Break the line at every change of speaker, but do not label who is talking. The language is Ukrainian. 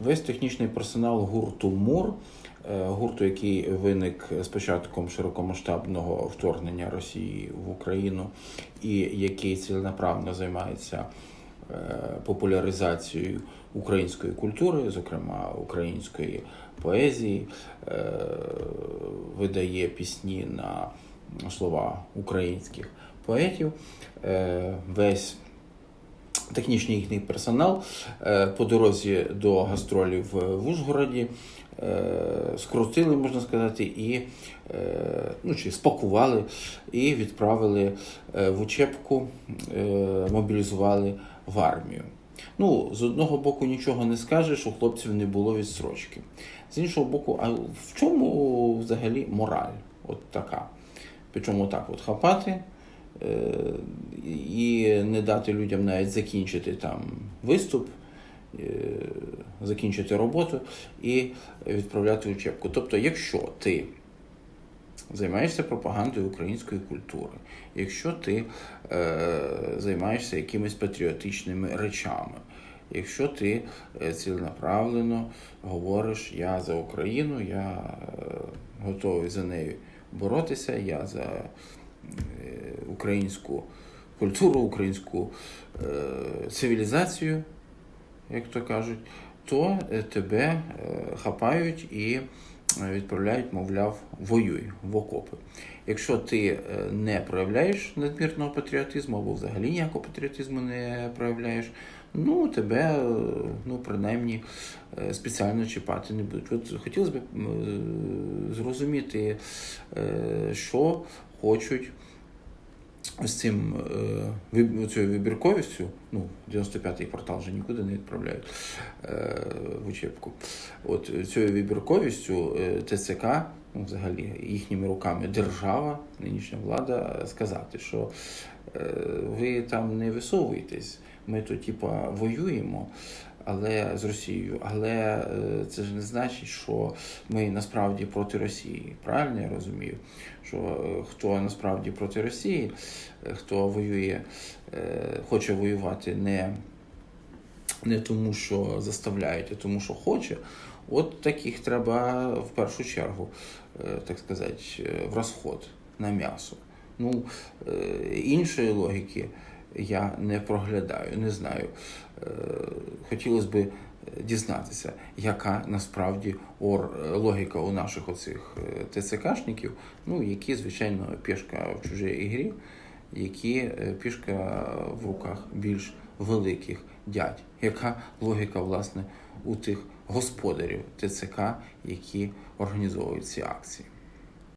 Весь технічний персонал гурту МУР, е, гурту, який виник з початком широкомасштабного вторгнення Росії в Україну, і який ціленаправно займається е, популяризацією української культури, зокрема української поезії, е, видає пісні на слова українських поетів. Весь технічний їхній персонал е, по дорозі до гастролів в Ужгороді е, скрутили, можна сказати, і е, ну, чи спакували і відправили в учебку, мобілізували в армію. Ну, з одного боку, нічого не скажеш, у хлопців не було відстрочки. З іншого боку, а в чому взагалі мораль? От така. Причому так от хапати і не дати людям навіть закінчити там виступ, е, закінчити роботу і відправляти учебку. Тобто, якщо ти займаєшся пропагандою української культури, якщо ти е, займаєшся якимись патріотичними речами, якщо ти е, ціленаправлено говориш я за Україну, я готовий за нею боротися, я за українську культуру, українську е, цивілізацію, як то кажуть, то е, тебе е, хапають і е, відправляють, мовляв, воюй в окопи. Якщо ти е, не проявляєш надмірного патріотизму або взагалі ніякого патріотизму не проявляєш, ну тебе, е, ну принаймні, е, спеціально чіпати не будуть. От хотілося б зрозуміти, що хочуть з цим е, цією вибірковістю, ну, 95-й портал вже нікуди не відправляють е, в учебку. От е, цією вибірковістю ТЦК, ну, взагалі, їхніми руками держава, нинішня влада, сказати, що ви там не висовуєтесь, ми тут, типа, воюємо. Але з Росією, але е, це ж не значить, що ми насправді проти Росії. Правильно я розумію? Що е, хто насправді проти Росії, е, хто воює, хоче воювати не, не тому, що заставляють, а тому, що хоче. От таких треба в першу чергу, так сказати, в розход на м'ясо. Ну, іншої логіки я не проглядаю, не знаю. Е, Хотілося б дізнатися, яка насправді ор- логіка у наших оцих е, ТЦКшників, ну, які, звичайно, пішка в чужій ігрі, які е, пішка в руках більш великих дядь. Яка логіка, власне, у тих господарів ТЦК, які організовують ці акції?